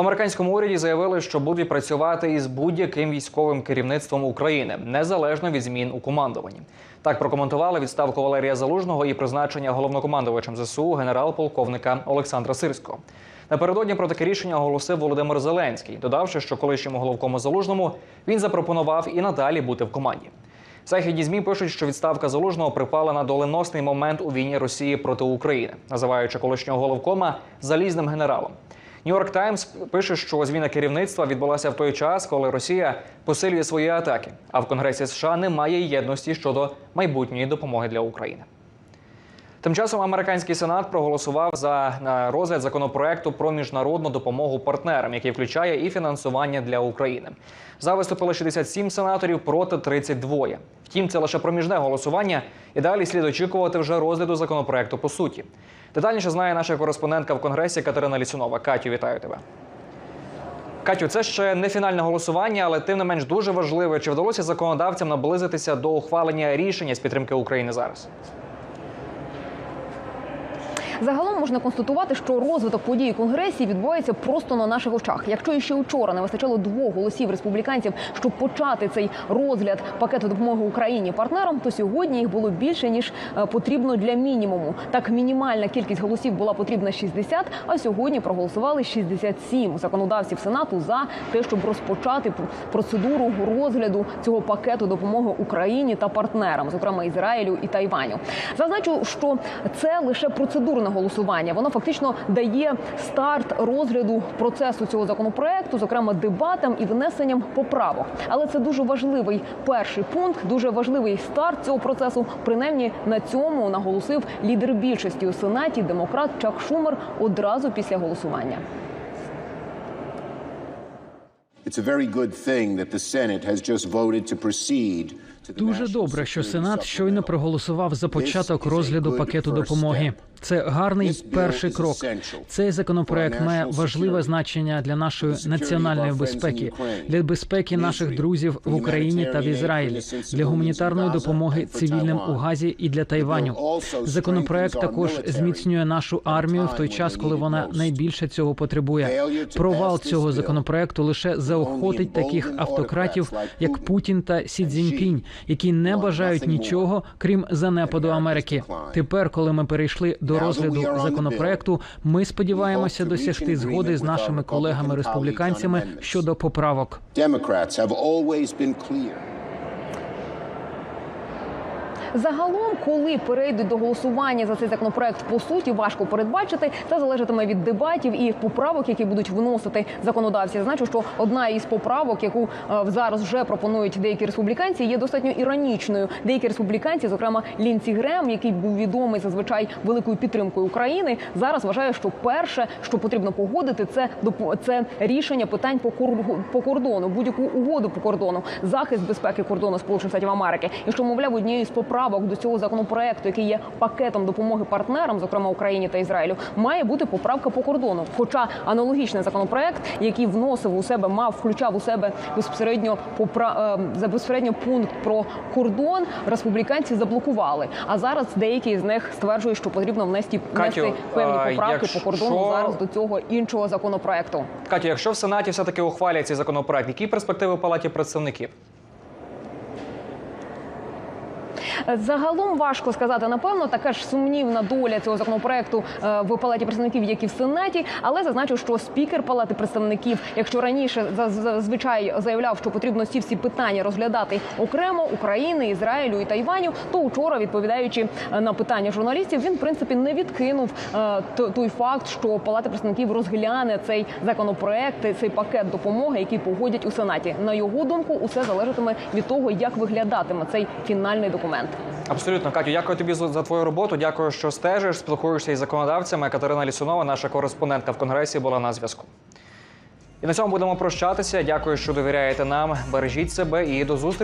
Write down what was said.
Американському уряді заявили, що будуть працювати із будь-яким військовим керівництвом України незалежно від змін у командуванні. Так прокоментували відставку Валерія Залужного і призначення головнокомандувачем ЗСУ генерал-полковника Олександра Сирського. Напередодні про таке рішення оголосив Володимир Зеленський, додавши, що колишньому головкому залужному він запропонував і надалі бути в команді. Західні змі пишуть, що відставка залужного припала на доленосний момент у війні Росії проти України, називаючи колишнього головкома залізним генералом. Нью-Йорк Таймс пише, що зміна керівництва відбулася в той час, коли Росія посилює свої атаки, а в Конгресі США немає єдності щодо майбутньої допомоги для України. Тим часом американський сенат проголосував за розгляд законопроекту про міжнародну допомогу партнерам, який включає і фінансування для України. За виступили 67 сенаторів проти 32. Втім, це лише проміжне голосування, і далі слід очікувати вже розгляду законопроекту по суті. Детальніше знає наша кореспондентка в конгресі Катерина Лісунова. Катю, вітаю тебе. Катю, це ще не фінальне голосування, але тим не менш дуже важливе. Чи вдалося законодавцям наблизитися до ухвалення рішення з підтримки України зараз? Загалом можна констатувати, що розвиток подій у конгресі відбувається просто на наших очах. Якщо ще вчора не вистачало двох голосів республіканців, щоб почати цей розгляд пакету допомоги Україні партнерам, то сьогодні їх було більше ніж е, потрібно для мінімуму. Так, мінімальна кількість голосів була потрібна 60, а сьогодні проголосували 67 законодавців сенату за те, щоб розпочати процедуру розгляду цього пакету допомоги Україні та партнерам, зокрема Ізраїлю і Тайваню. Зазначу, що це лише процедурне голосування. Воно фактично дає старт розгляду процесу цього законопроекту, зокрема дебатам і внесенням поправок. Але це дуже важливий перший пункт, дуже важливий старт цього процесу. Принаймні на цьому наголосив лідер більшості у сенаті, демократ Чак Шумер одразу після голосування. It's a very good thing that the Senate has just voted to proceed Дуже добре, що Сенат щойно проголосував за початок розгляду пакету допомоги. Це гарний перший крок. Цей законопроект має важливе значення для нашої національної безпеки, для безпеки наших друзів в Україні та в Ізраїлі, для гуманітарної допомоги цивільним у Газі і для Тайваню. Законопроект також зміцнює нашу армію в той час, коли вона найбільше цього потребує. Провал цього законопроекту лише заохотить таких автократів, як Путін та Сі Цзіньпінь, які не бажають нічого, крім занепаду Америки. Тепер, коли ми перейшли до розгляду законопроекту, ми сподіваємося досягти згоди з нашими колегами республіканцями щодо поправок. Загалом, коли перейдуть до голосування за цей законопроект, по суті важко передбачити. Це залежатиме від дебатів і поправок, які будуть вносити законодавці. Значу, що одна із поправок, яку е, зараз вже пропонують деякі республіканці, є достатньо іронічною. Деякі республіканці, зокрема Лінці Грем, який був відомий зазвичай великою підтримкою України, зараз вважає, що перше, що потрібно погодити, це це рішення питань по по кордону, будь-яку угоду по кордону, захист безпеки кордону Сполучених Штатів Америки. І що мовляв, однією з поправок до цього законопроекту, який є пакетом допомоги партнерам, зокрема Україні та Ізраїлю, має бути поправка по кордону. Хоча аналогічний законопроект, який вносив у себе, мав включав у себе безпосередньо попра е, за безпосередньо пункт про кордон, республіканці заблокували. А зараз деякі з них стверджують, що потрібно внести, Катю, певні а, поправки по кордону зараз до цього іншого законопроекту. Катю, якщо в Сенаті все-таки ухвалять цей законопроект, які перспективи в палаті представників? Загалом важко сказати напевно, така ж сумнівна доля цього законопроекту е, в палаті представників, як і в сенаті. Але зазначу, що спікер палати представників, якщо раніше зазвичай заявляв, що потрібно ці всі питання розглядати окремо України, Ізраїлю і Тайваню, то учора, відповідаючи е, на питання журналістів, він в принципі не відкинув е, той факт, що палата представників розгляне цей законопроект, цей пакет допомоги, який погодять у сенаті. На його думку, усе залежатиме від того, як виглядатиме цей фінальний документ. Абсолютно, Катю, дякую тобі за твою роботу. Дякую, що стежиш, спілкуєшся із законодавцями. Катерина Лісунова, наша кореспондентка в конгресі, була на зв'язку. І на цьому будемо прощатися. Дякую, що довіряєте нам. Бережіть себе і до зустрічі.